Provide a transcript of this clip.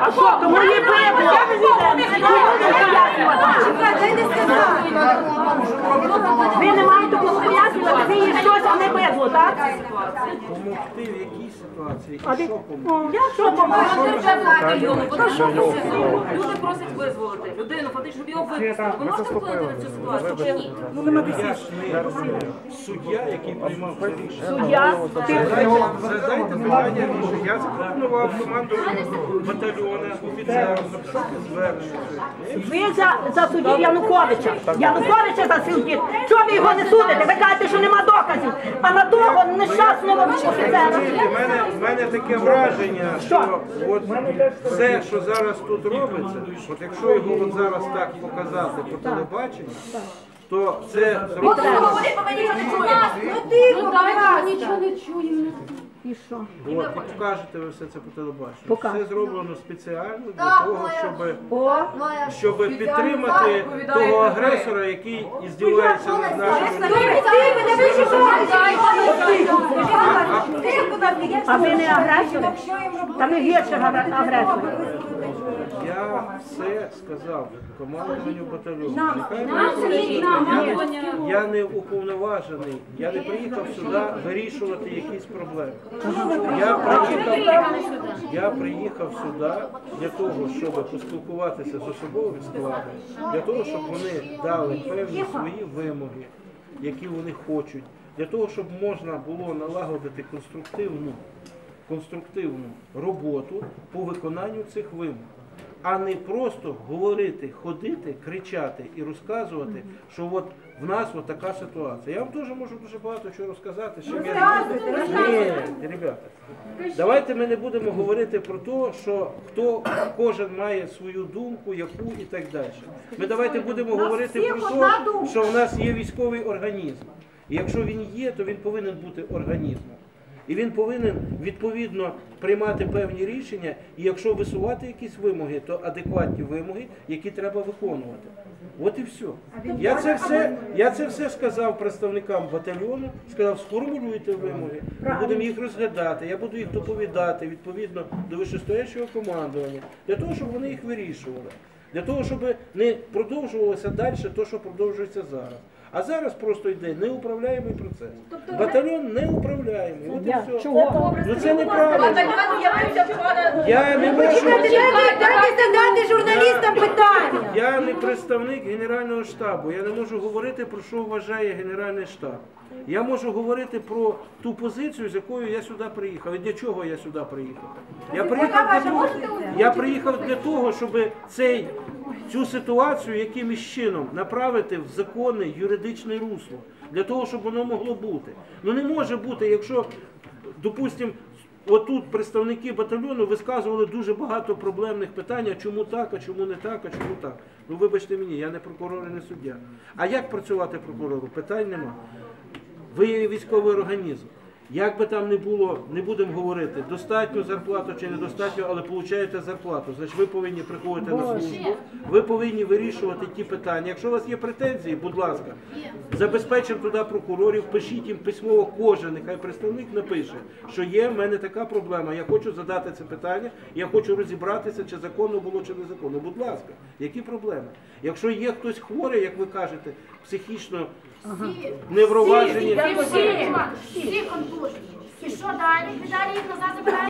А що, тому не пиво? Ви не маєте кого пояснювати, ви є щось, а не бидло, так? Помогти в якій ситуації А що? Ну, я що помогу? Люди просять визволити людину, фактично, щоб його випустили. Ви можете вплинути на цю ситуацію чи ні? Я ж не суддя, який приймав це рішення. Суддя, ти Задайте, питання рішення. Я запропонував команду батальйона, офіцерам написати звернення. Ви за, за суддів Януковича. Януковича за суддів. Чого ви його не судите? Ви кажете, що нема доказів. А на того нещасного офіцера. У мене, в мене таке враження, що от все, що зараз тут робиться, от якщо його от зараз так показати по телебаченню, то це зробити. Ну так, нічого не чуємо. І що? От, і покажете ви все це по телебаченню. Покажу. Все зроблено спеціально для того, щоб, О, щоб підтримати того агресора, який іздівається над нашими а ви не агресори? Та ви гірше агре- агресори. Я все сказав командуванню батальйону. Нехай Нам слухають. нам, Я нам не- Я не уповноважений, я не приїхав сюди вирішувати якісь проблеми. Я приїхав, я приїхав сюди для того, щоб поспілкуватися з особовим складом, для того, щоб вони дали певні свої вимоги, які вони хочуть, для того, щоб можна було налагодити конструктивну, конструктивну роботу по виконанню цих вимог. А не просто говорити, ходити, кричати і розказувати, що от в нас от така ситуація. Я вам теж можу дуже багато чого розказати. Що я... Ні, ребята, давайте ми не будемо говорити про те, що хто кожен має свою думку, яку і так далі. Ми давайте будемо говорити про те, що в нас є військовий організм. І якщо він є, то він повинен бути організмом. І він повинен відповідно приймати певні рішення, і якщо висувати якісь вимоги, то адекватні вимоги, які треба виконувати. От і все. Я це все, я це все сказав представникам батальйону, сказав, сформулюйте вимоги, ми будемо їх розглядати, я буду їх доповідати відповідно до вищестоячого командування, для того, щоб вони їх вирішували. Для того, щоб не продовжувалося далі те, що продовжується зараз. А зараз просто йде неуправляємий процес. Батальйон неуправляємий. От і все. чого? Ну це неправильно. Я не можу. Дайте задати журналістам питання. Я не представник Генерального штабу. Я не можу говорити про що вважає Генеральний штаб. Я можу говорити про ту позицію, з якою я сюди приїхав. І для чого я сюди приїхав? Я приїхав для того, я приїхав для того, щоб цей, цю ситуацію якимось чином направити в законне юридичне русло. Для того, щоб воно могло бути. Ну не може бути, якщо, допустимо, Отут представники батальйону висказували дуже багато проблемних питань, а чому так, а чому не так, а чому так. Ну вибачте мені, я не прокурор і не суддя. А як працювати прокурору? Питань нема. Ви військовий організм. Як би там не було, не будемо говорити, достатньо зарплату чи недостатньо, але получаєте зарплату. Значить, ви повинні приходити на службу, ви повинні вирішувати ті питання. Якщо у вас є претензії, будь ласка, забезпечимо туди прокурорів, пишіть їм письмово кожен, нехай представник напише, що є в мене така проблема. Я хочу задати це питання, я хочу розібратися, чи законно було, чи незаконно. Будь ласка, які проблеми? Якщо є хтось хворий, як ви кажете, психічно невроважені. Всі, всі контужені. І що далі? Ви далі їх назад забираєте?